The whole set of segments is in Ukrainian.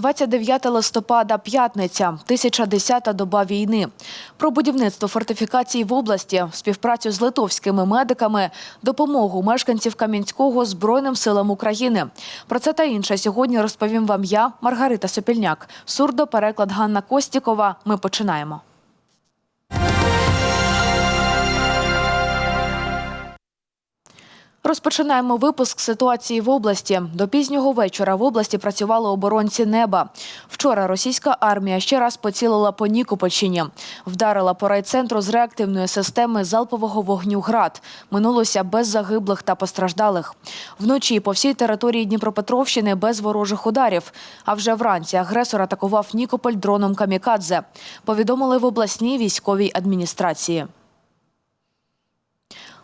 29 листопада, п'ятниця, 1010-та доба війни. Про будівництво фортифікацій в області, співпрацю з литовськими медиками, допомогу мешканців Кам'янського Збройним силам України. Про це та інше сьогодні розповім вам я, Маргарита Сопільняк. Сурдо, переклад Ганна Костікова. Ми починаємо. Розпочинаємо випуск ситуації в області. До пізнього вечора в області працювали оборонці неба. Вчора російська армія ще раз поцілила по Нікопольщині. Вдарила по райцентру з реактивної системи залпового вогню «Град». Минулося без загиблих та постраждалих. Вночі по всій території Дніпропетровщини без ворожих ударів. А вже вранці агресор атакував Нікополь дроном «Камікадзе». Повідомили в обласній військовій адміністрації.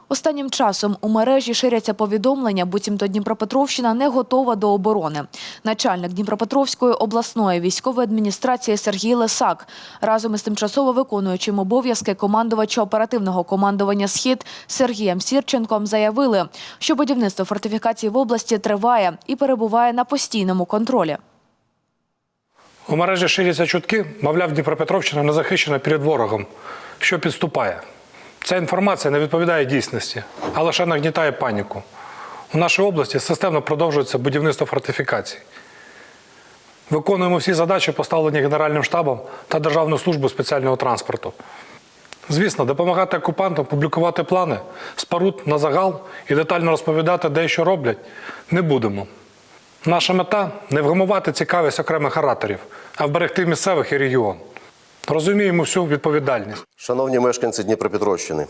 Останнім часом у мережі ширяться повідомлення, буцімто Дніпропетровщина не готова до оборони. Начальник Дніпропетровської обласної військової адміністрації Сергій Лисак разом із тимчасово виконуючим обов'язки командувача оперативного командування Схід Сергієм Сірченком заявили, що будівництво фортифікацій в області триває і перебуває на постійному контролі. У мережі ширяться чутки, мовляв, Дніпропетровщина не захищена перед ворогом, що підступає. Ця інформація не відповідає дійсності, а лише нагнітає паніку. У нашій області системно продовжується будівництво фортифікацій. Виконуємо всі задачі, поставлені Генеральним штабом та Державною службою спеціального транспорту. Звісно, допомагати окупантам публікувати плани, споруд на загал і детально розповідати, де і що роблять, не будемо. Наша мета не вгамувати цікавість окремих ораторів, а вберегти місцевих і регіон. Розуміємо всю відповідальність. Шановні мешканці Дніпропетровщини,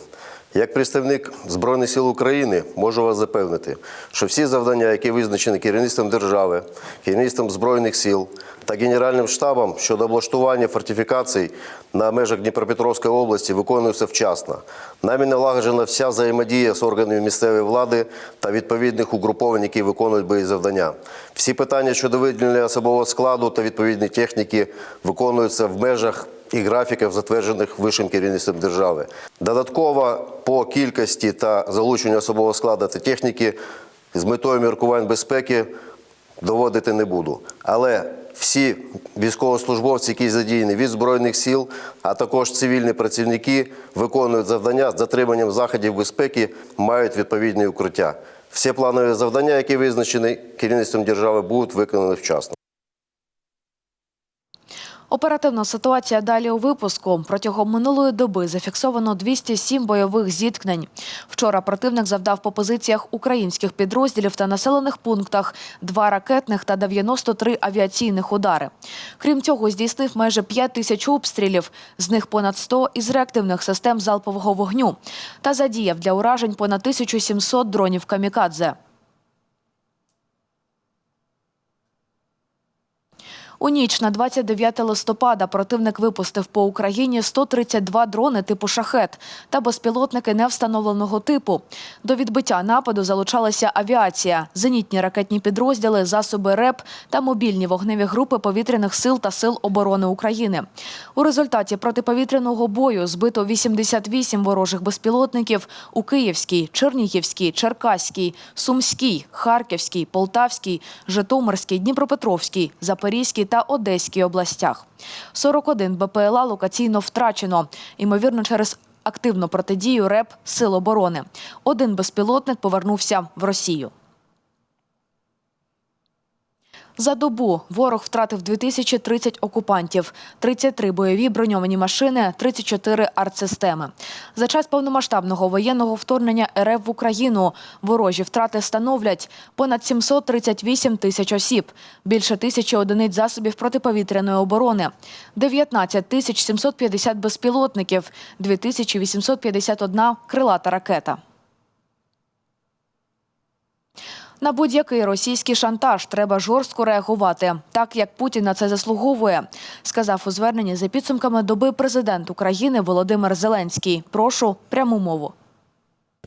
як представник Збройних сил України можу вас запевнити, що всі завдання, які визначені керівництвом держави, керівництвом Збройних сил та Генеральним штабом щодо облаштування фортифікацій на межах Дніпропетровської області виконуються вчасно. Нами налагоджена вся взаємодія з органами місцевої влади та відповідних угруповань, які виконують бої завдання. Всі питання щодо виділення особового складу та відповідної техніки виконуються в межах і графіків, затверджених вищим керівництвом держави. Додатково по кількості та залученню особового складу та техніки з метою міркувань безпеки доводити не буду. Але всі військовослужбовці, які задіяні від Збройних сил, а також цивільні працівники, виконують завдання з дотриманням заходів безпеки, мають відповідні укриття. Всі планові завдання, які визначені керівництвом держави, будуть виконані вчасно. Оперативна ситуація далі у випуску. Протягом минулої доби зафіксовано 207 бойових зіткнень. Вчора противник завдав по позиціях українських підрозділів та населених пунктах два ракетних та 93 авіаційних удари. Крім цього, здійснив майже 5 тисяч обстрілів, з них понад 100 із реактивних систем залпового вогню та задіяв для уражень понад 1700 дронів камікадзе. У ніч на 29 листопада противник випустив по Україні 132 дрони типу шахет та безпілотники невстановленого типу. До відбиття нападу залучалася авіація, зенітні ракетні підрозділи, засоби РЕП та мобільні вогневі групи повітряних сил та сил оборони України. У результаті протиповітряного бою збито 88 ворожих безпілотників у Київській, Чернігівській, Черкаській, Сумській, Харківській, Полтавській, Житомирській, Дніпропетровській, Запорізькій та Одеській областях. 41 БПЛА локаційно втрачено, ймовірно, через активну протидію РЕП Сил оборони. Один безпілотник повернувся в Росію. За добу ворог втратив 2030 окупантів, 33 бойові броньовані машини, 34 артсистеми. За час повномасштабного воєнного вторгнення РФ в Україну ворожі втрати становлять понад 738 тисяч осіб, більше тисячі одиниць засобів протиповітряної оборони, 19 тисяч 750 безпілотників, 2851 крилата ракета. На будь-який російський шантаж треба жорстко реагувати, так як Путін на це заслуговує, сказав у зверненні за підсумками доби президент України Володимир Зеленський. Прошу пряму мову.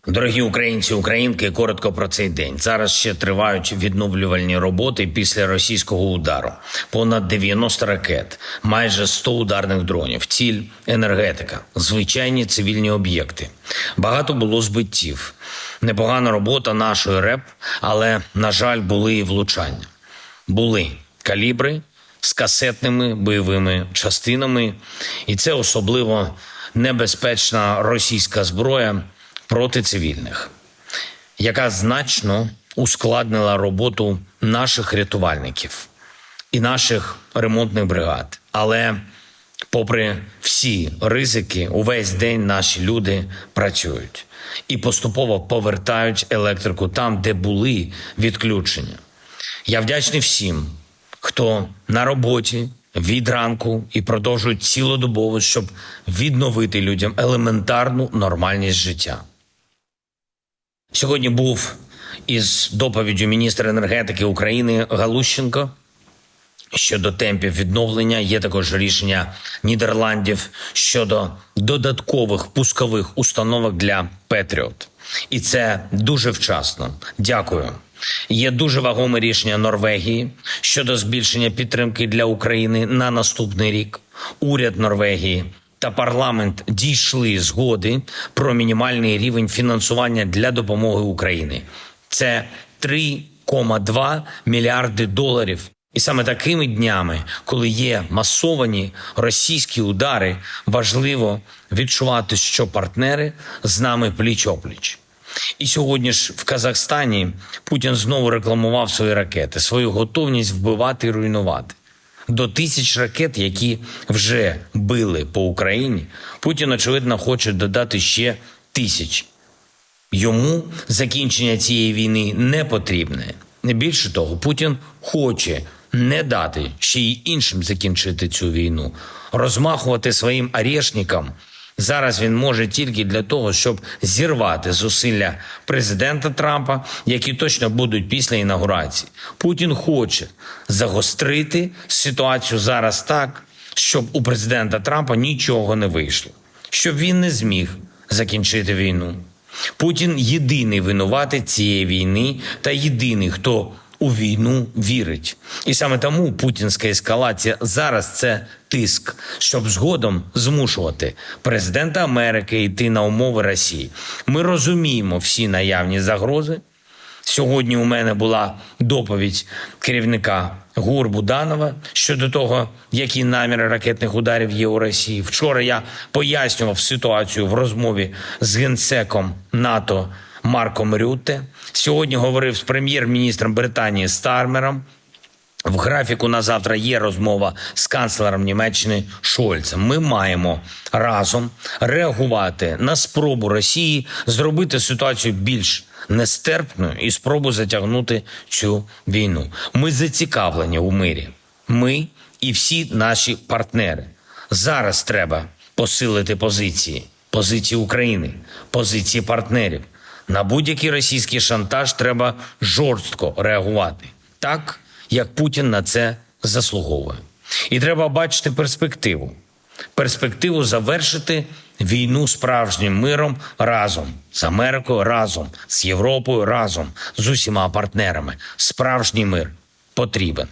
Дорогі українці, українки, коротко про цей день. Зараз ще тривають відновлювальні роботи після російського удару. Понад 90 ракет, майже 100 ударних дронів, ціль енергетика, звичайні цивільні об'єкти. Багато було збиттів. Непогана робота нашої РЕП, але на жаль, були і влучання. Були калібри з касетними бойовими частинами, і це особливо небезпечна російська зброя проти цивільних, яка значно ускладнила роботу наших рятувальників і наших ремонтних бригад. Але попри всі ризики, увесь день наші люди працюють і поступово повертають електрику там, де були відключення. Я вдячний всім, хто на роботі від ранку і продовжують цілодобово, щоб відновити людям елементарну нормальність життя. Сьогодні був із доповіддю міністра енергетики України Галущенко. Щодо темпів відновлення є також рішення Нідерландів щодо додаткових пускових установок для Петріот. І це дуже вчасно. Дякую. Є дуже вагоме рішення Норвегії щодо збільшення підтримки для України на наступний рік. Уряд Норвегії та парламент дійшли згоди про мінімальний рівень фінансування для допомоги Україні. Це 3,2 мільярди доларів. І саме такими днями, коли є масовані російські удари, важливо відчувати, що партнери з нами пліч-опліч. І сьогодні ж в Казахстані Путін знову рекламував свої ракети, свою готовність вбивати і руйнувати. До тисяч ракет, які вже били по Україні, Путін, очевидно, хоче додати ще тисяч. Йому закінчення цієї війни не потрібне. Не більше того, Путін хоче не дати ще й іншим закінчити цю війну, розмахувати своїм арешникам. Зараз він може тільки для того, щоб зірвати зусилля президента Трампа, які точно будуть після інаугурації. Путін хоче загострити ситуацію зараз так, щоб у президента Трампа нічого не вийшло, щоб він не зміг закінчити війну. Путін єдиний винуватець цієї війни та єдиний, хто у війну вірить. І саме тому путінська ескалація зараз це тиск, щоб згодом змушувати президента Америки йти на умови Росії. Ми розуміємо всі наявні загрози. Сьогодні у мене була доповідь керівника ГУР Буданова щодо того, які наміри ракетних ударів є у Росії. Вчора я пояснював ситуацію в розмові з генсеком НАТО Марком Рютте. Сьогодні говорив з прем'єр-міністром Британії Стармером. В графіку на завтра є розмова з канцлером Німеччини Шольцем. Ми маємо разом реагувати на спробу Росії зробити ситуацію більш нестерпною і спробу затягнути цю війну. Ми зацікавлені у мирі. Ми і всі наші партнери. Зараз треба посилити позиції, позиції України, позиції партнерів. На будь-який російський шантаж треба жорстко реагувати, так як Путін на це заслуговує. І треба бачити перспективу. Перспективу завершити війну справжнім миром разом з Америкою, разом з Європою, разом з усіма партнерами. Справжній мир потрібен.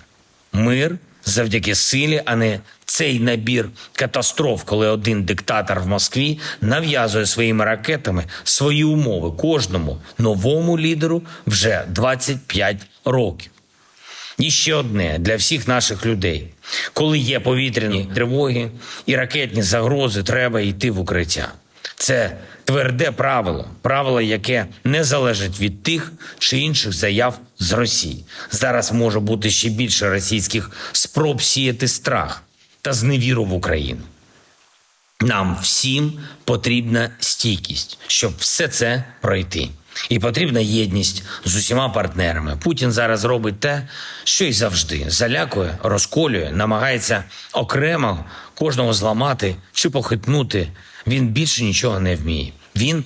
Мир завдяки силі, а не цей набір катастроф, коли один диктатор в Москві нав'язує своїми ракетами свої умови кожному новому лідеру вже 25 років. І ще одне для всіх наших людей: коли є повітряні тривоги і ракетні загрози, треба йти в укриття. Це тверде правило, правило, яке не залежить від тих чи інших заяв з Росії. Зараз може бути ще більше російських спроб сіяти страх та зневіру в Україну. Нам всім потрібна стійкість, щоб все це пройти. І потрібна єдність з усіма партнерами. Путін зараз робить те, що й завжди залякує, розколює, намагається окремо кожного зламати чи похитнути. Він більше нічого не вміє. Він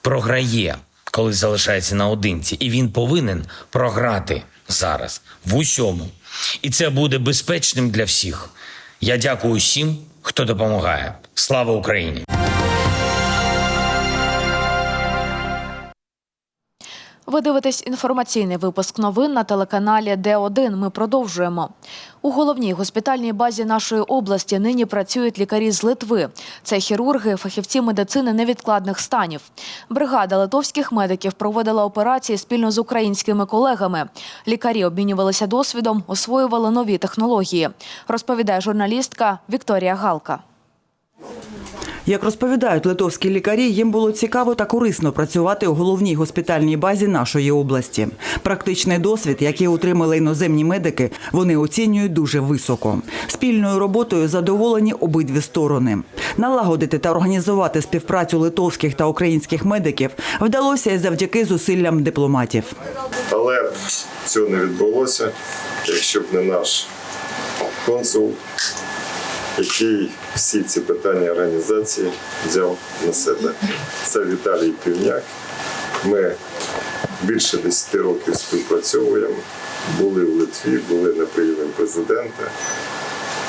програє, коли залишається наодинці, і він повинен програти зараз в усьому. І це буде безпечним для всіх. Я дякую всім, хто допомагає. Слава Україні! Ви дивитесь інформаційний випуск новин на телеканалі Д1. Ми продовжуємо. У головній госпітальній базі нашої області нині працюють лікарі з Литви. Це хірурги, фахівці медицини невідкладних станів. Бригада литовських медиків проводила операції спільно з українськими колегами. Лікарі обмінювалися досвідом, освоювали нові технології. Розповідає журналістка Вікторія Галка. Як розповідають литовські лікарі, їм було цікаво та корисно працювати у головній госпітальній базі нашої області. Практичний досвід, який отримали іноземні медики, вони оцінюють дуже високо. Спільною роботою задоволені обидві сторони. Налагодити та організувати співпрацю литовських та українських медиків вдалося і завдяки зусиллям дипломатів. Але цього не відбулося, якщо б не наш консул, який всі ці питання організації взяв на себе. Це Віталій Півняк. Ми більше 10 років співпрацьовуємо, були в Литві, були на прийомі президента.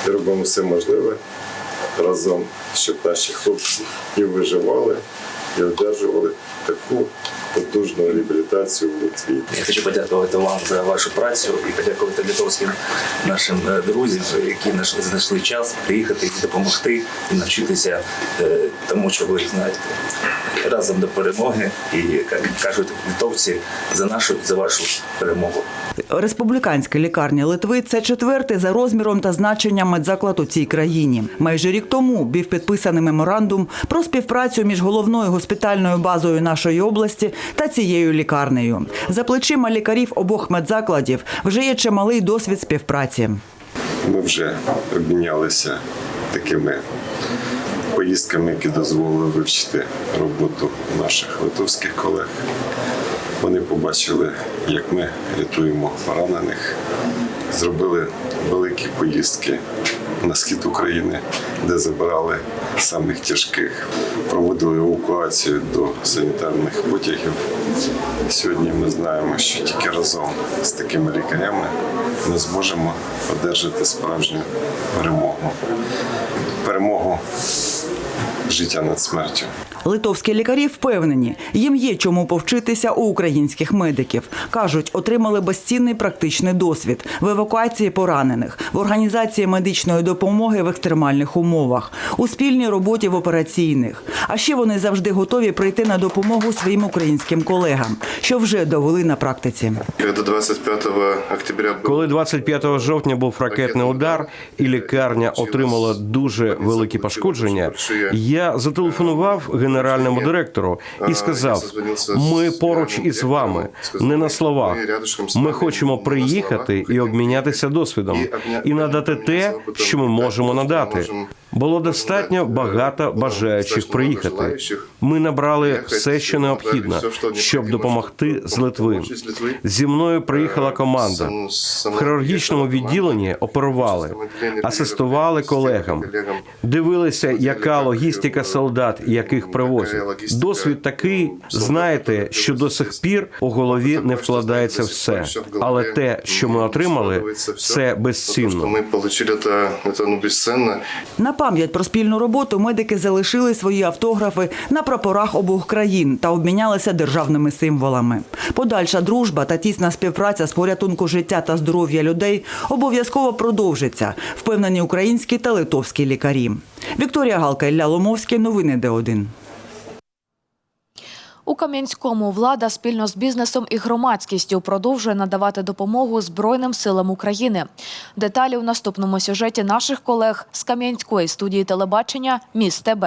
І робимо все можливе разом, щоб наші хлопці і виживали, і одержували таку потужну реабілітацію в Литві. Я хочу подякувати вам за вашу працю і подякувати литовським нашим е, друзям, які знайшли- час приїхати і допомогти і навчитися е, тому, що ви знаєте. Разом до перемоги і як кажуть литовці за нашу за вашу перемогу. Республіканська лікарня Литви це четвертий за розміром та значенням медзаклад у цій країні. Майже рік тому був підписаний меморандум про співпрацю між головною госпітальною базою нашої області та цією лікарнею. За плечима лікарів обох медзакладів вже є чималий досвід співпраці. Ми вже обмінялися такими поїздками, які дозволили вивчити роботу наших литовських колег. Вони побачили, як ми рятуємо поранених, зробили великі поїздки на схід України, де забирали самих тяжких, проводили евакуацію до санітарних потягів. Сьогодні ми знаємо, що тільки разом з такими лікарями ми зможемо одержати справжню перемогу. Перемогу життя над смертю. Литовські лікарі впевнені, їм є чому повчитися у українських медиків. кажуть, отримали безцінний практичний досвід в евакуації поранених, в організації медичної допомоги в екстремальних умовах, у спільній роботі в операційних. А ще вони завжди готові прийти на допомогу своїм українським колегам, що вже довели на практиці. Когда 25 октября был Коли 25 жовтня був ракетний удар і лікарня отримала дуже великі пошкодження, я зателефонував генеральному директору і сказав: ми поруч із вами, не на словах. Ми хочемо приїхати і обмінятися досвідом і надати те, що ми можемо надати. Було достатньо багато бажаючих приїхати. Ми набрали все, що необхідно, щоб допомогти з Литви. Зі мною приїхала команда. В хірургічному відділенні оперували, асистували колегам, дивилися, яка логістика солдат, яких привозять. Досвід такий, знаєте, що до сих пір у голові не вкладається все. Але те, що ми отримали, це безцінно. что мы получили, это, пам'ять про спільну роботу медики залишили свої автографи на прапорах обох країн та обмінялися державними символами. Подальша дружба та тісна співпраця з порятунку життя та здоров'я людей обов'язково продовжиться, впевнені українські та литовські лікарі. Вікторія Галка, Ілля Ломовський, новини Д1. У Кам'янському влада спільно з бізнесом і громадськістю продовжує надавати допомогу Збройним силам України. Деталі у наступному сюжеті наших колег з Кам'янської студії телебачення Міст ТБ.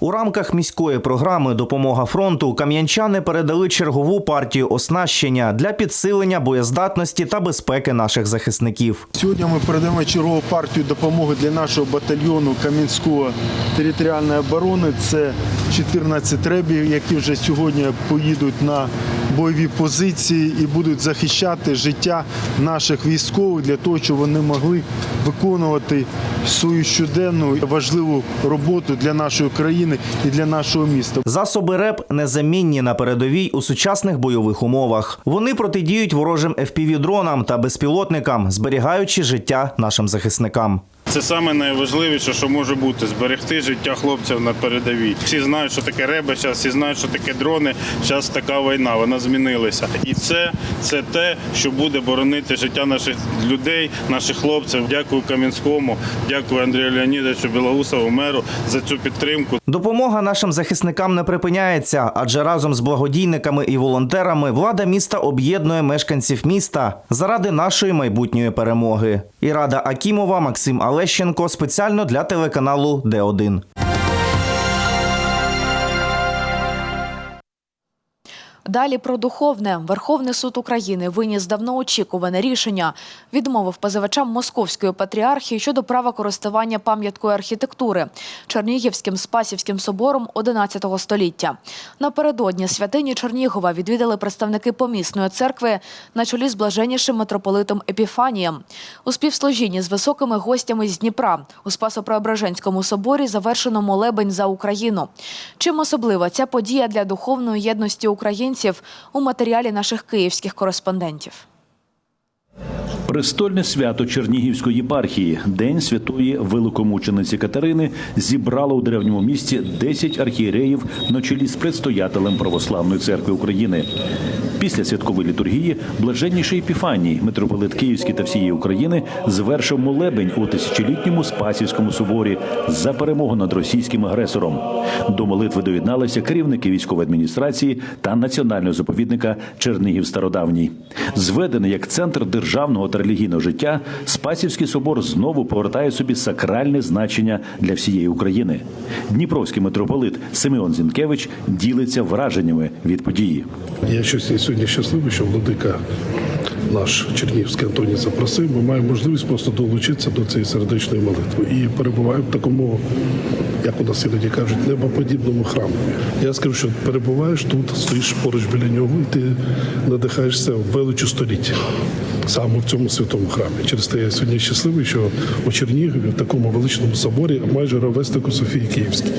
У рамках міської програми Допомога фронту кам'янчани передали чергову партію оснащення для підсилення боєздатності та безпеки наших захисників. Сьогодні ми передаємо чергову партію допомоги для нашого батальйону Кам'янського територіальної оборони. Це 14 ребів, які вже сьогодні поїдуть на бойові позиції і будуть захищати життя наших військових для того, щоб вони могли виконувати свою щоденну важливу роботу для нашої країни і для нашого міста. Засоби РЕП незамінні на передовій у сучасних бойових умовах. Вони протидіють ворожим FPV-дронам та безпілотникам, зберігаючи життя нашим захисникам. Це саме найважливіше, що може бути зберегти життя хлопців на передовій. Всі знають, що таке реби, зараз всі знають, що таке дрони. Зараз така війна, вона змінилася. І це, це те, що буде боронити життя наших людей, наших хлопців. Дякую Кам'янському, дякую Андрію Леонідовичу Білоусову, меру за цю підтримку. Допомога нашим захисникам не припиняється, адже разом з благодійниками і волонтерами влада міста об'єднує мешканців міста заради нашої майбутньої перемоги. Ірада Акімова, Максим Алещенко спеціально для телеканалу Д1. Далі про духовне. Верховний суд України виніс давно очікуване рішення. Відмовив позивачам Московської патріархії щодо права користування пам'яткою архітектури Чернігівським Спасівським собором XI століття. Напередодні святині Чернігова відвідали представники помісної церкви на чолі з блаженнішим митрополитом Епіфанієм. У співслужінні з високими гостями з Дніпра у Спасо-Преображенському соборі завершено молебень за Україну. Чим особлива ця подія для духовної єдності українців у матеріалі наших київських кореспондентів. Престольне свято Чернігівської єпархії, День святої великомучениці Катерини, зібрало у древньому місті 10 архієреїв на чолі з предстоятелем Православної церкви України. Після святкової літургії блаженніший Епіфаній, митрополит Київський та всієї України, звершив молебень у тисячолітньому Спасівському соборі за перемогу над російським агресором. До молитви доєдналися керівники військової адміністрації та національного заповідника Чернігів Стародавній. Зведений як центр державного та релігійного життя, Спасівський собор знову повертає собі сакральне значення для всієї України. Дніпровський митрополит Симеон Зінкевич ділиться враженнями від події. Я щось сьогодні щасливий, що владика наш Чернігівський Антоній запросив. Ми маємо можливість просто долучитися до цієї сердечної молитви і перебуваємо в такому, як у нас іноді кажуть, небоподібному храмі. Я скажу, що перебуваєш тут, стоїш поруч біля нього, і ти надихаєшся величу століття. Саме в цьому святому храмі. Через те я сьогодні щасливий, що у Чернігові, в такому величному соборі, майже ровеснику Софії Київській.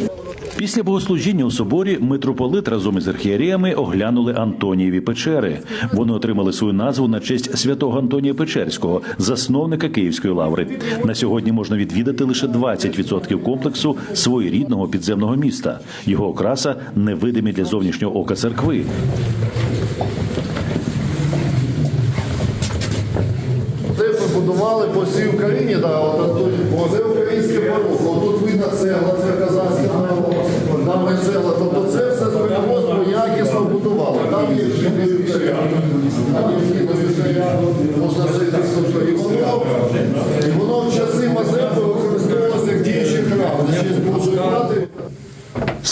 Після богослужіння у соборі митрополит разом із архієреями оглянули Антонієві печери. Вони отримали свою назву на честь святого Антонія Печерського, засновника Київської лаври. На сьогодні можна відвідати лише 20% комплексу своєрідного підземного міста. Його окраса невидимі для зовнішнього ока церкви. Це всій Україні, да, от, от, це українське порухло. Тут видно цегла, це казанська там і цегла. Тобто це все з якісно будувало. Там є житлові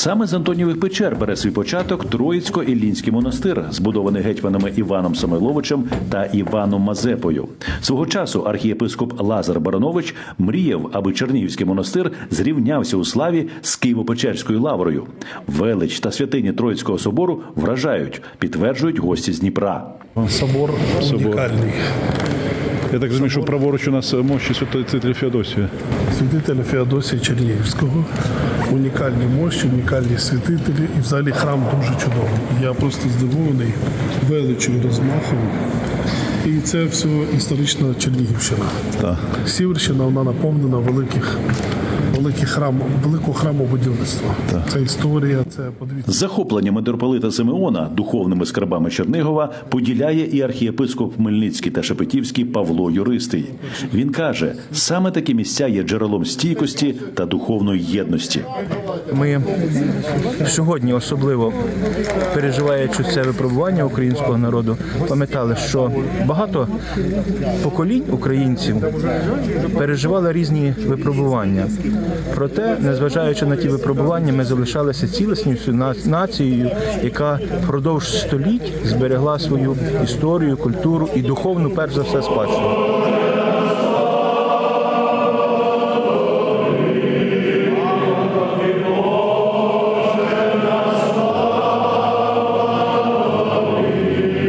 Саме з Антонієвих печер бере свій початок Троїцько-Іллінський монастир, збудований гетьманами Іваном Самойловичем та Іваном Мазепою. Свого часу архієпископ Лазар Баранович мріяв, аби Чернігівський монастир зрівнявся у славі з Києво-Печерською лаврою. Велич та святині Троїцького собору вражають, підтверджують гості з Дніпра. Собор унікальний. Я так розумію, що праворуч у нас мощі святителя Феодосія. Святителя Феодосія Чернігівського. Унікальні мощі, унікальні святителі. І взагалі храм дуже чудовий. Я просто здивований величю розмахом. І це все історична Чернігівщина. Так. Сіверщина вона наповнена великих, великих храм, великого храму будівництва. Це історія, це подивіться. Захоплення митрополита Симеона духовними скарбами Чернигова поділяє і архієпископ Хмельницький та Шепетівський Павло Юристий. Він каже, саме такі місця є джерелом стійкості та духовної єдності. Ми сьогодні, особливо переживаючи це випробування українського народу, пам'ятали, що багато поколінь українців переживали різні випробування. Проте, незважаючи на ті випробування, ми залишалися цілісністю нацією, яка впродовж століть зберегла свою історію, культуру і духовну, перш за все, спадщину.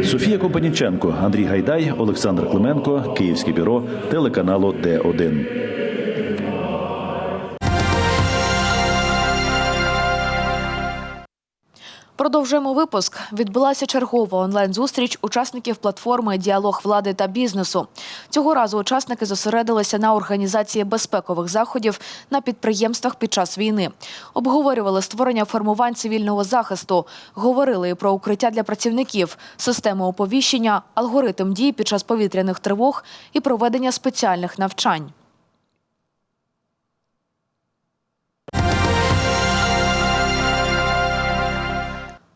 Софія Компаніченко, Андрій Гайдай, Олександр Клименко, Київське бюро телеканалу Д1. Продовжуємо випуск. Відбулася чергова онлайн-зустріч учасників платформи Діалог влади та бізнесу. Цього разу учасники зосередилися на організації безпекових заходів на підприємствах під час війни. Обговорювали створення формувань цивільного захисту, говорили про укриття для працівників, систему оповіщення, алгоритм дій під час повітряних тривог і проведення спеціальних навчань.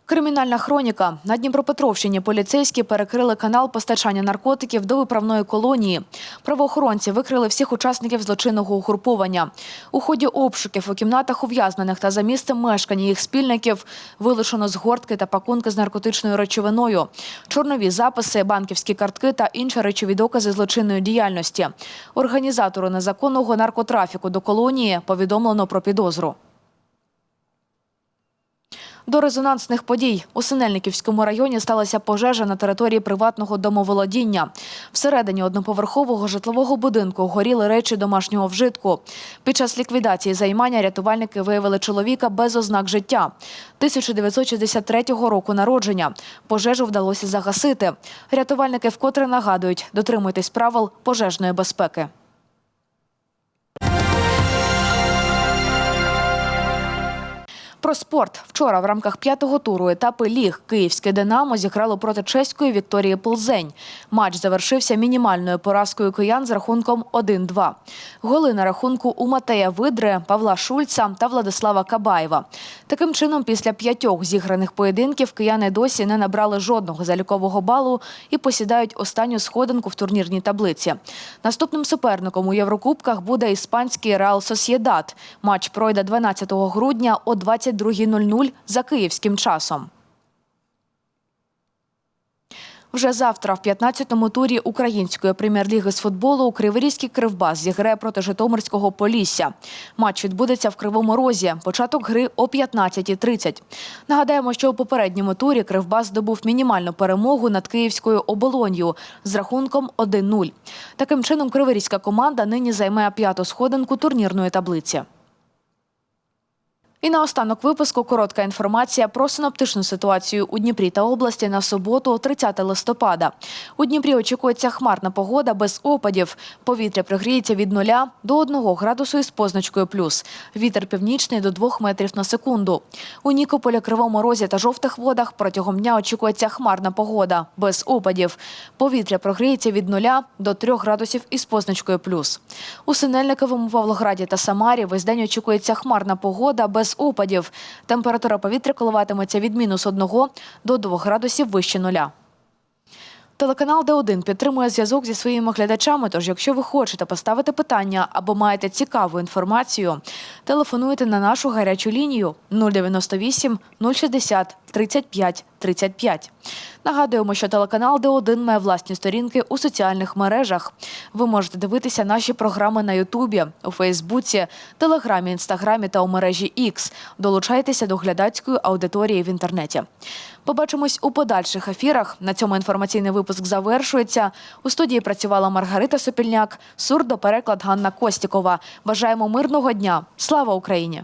Кримінальна хроніка на Дніпропетровщині поліцейські перекрили канал постачання наркотиків до виправної колонії. Правоохоронці викрили всіх учасників злочинного угруповання. У ході обшуків у кімнатах ув'язнених та за місцем мешкання їх спільників вилучено згортки та пакунки з наркотичною речовиною, чорнові записи, банківські картки та інші речові докази злочинної діяльності. Організатору незаконного наркотрафіку до колонії повідомлено про підозру. До резонансних подій у Синельниківському районі сталася пожежа на території приватного домоволодіння. Всередині одноповерхового житлового будинку горіли речі домашнього вжитку. Під час ліквідації займання рятувальники виявили чоловіка без ознак життя. 1963 року народження. Пожежу вдалося загасити. Рятувальники вкотре нагадують, дотримуйтесь правил пожежної безпеки. Про спорт вчора в рамках п'ятого туру етапи ліг Київське Динамо зіграло проти чеської Вікторії Ползень. Матч завершився мінімальною поразкою киян з рахунком 1-2. Голи на рахунку у Матея Видре, Павла Шульца та Владислава Кабаєва. Таким чином, після п'ятьох зіграних поєдинків кияни досі не набрали жодного залікового балу і посідають останню сходинку в турнірній таблиці. Наступним суперником у Єврокубках буде іспанський Реал Сосєдат. Матч пройде 12 грудня о 22.00 за київським часом. Вже завтра, в 15-му турі української прем'єр-ліги з футболу, Криворізький Кривбас зіграє проти Житомирського Полісся. Матч відбудеться в Кривому Розі. Початок гри о 15.30. Нагадаємо, що у попередньому турі Кривбас здобув мінімальну перемогу над київською оболонью з рахунком 1-0. Таким чином, криворізька команда нині займає п'яту сходинку турнірної таблиці. І наостанок випуску коротка інформація про синоптичну ситуацію у Дніпрі та області на суботу, 30 листопада. У Дніпрі очікується хмарна погода без опадів. Повітря пригріється від 0 до 1 градусу із позначкою плюс. Вітер північний до 2 метрів на секунду. У Нікополі, Кривому Розі та жовтих водах протягом дня очікується хмарна погода без опадів. Повітря прогріється від 0 до 3 градусів із позначкою плюс. У Синельниковому, Павлограді та Самарі весь день очікується хмарна погода без опадів. Температура повітря коливатиметься від мінус 1 до 2 градусів вище нуля. Телеканал Д1 підтримує зв'язок зі своїми глядачами. Тож, якщо ви хочете поставити питання або маєте цікаву інформацію, телефонуйте на нашу гарячу лінію 098 060 35 35. Нагадуємо, що телеканал Д1 має власні сторінки у соціальних мережах. Ви можете дивитися наші програми на Ютубі, у Фейсбуці, Телеграмі, Інстаграмі та у мережі X. Долучайтеся до глядацької аудиторії в інтернеті. Побачимось у подальших ефірах. На цьому інформаційний випуск завершується. У студії працювала Маргарита Сопільняк, сурдопереклад Ганна Костікова. Бажаємо мирного дня. Слава Україні!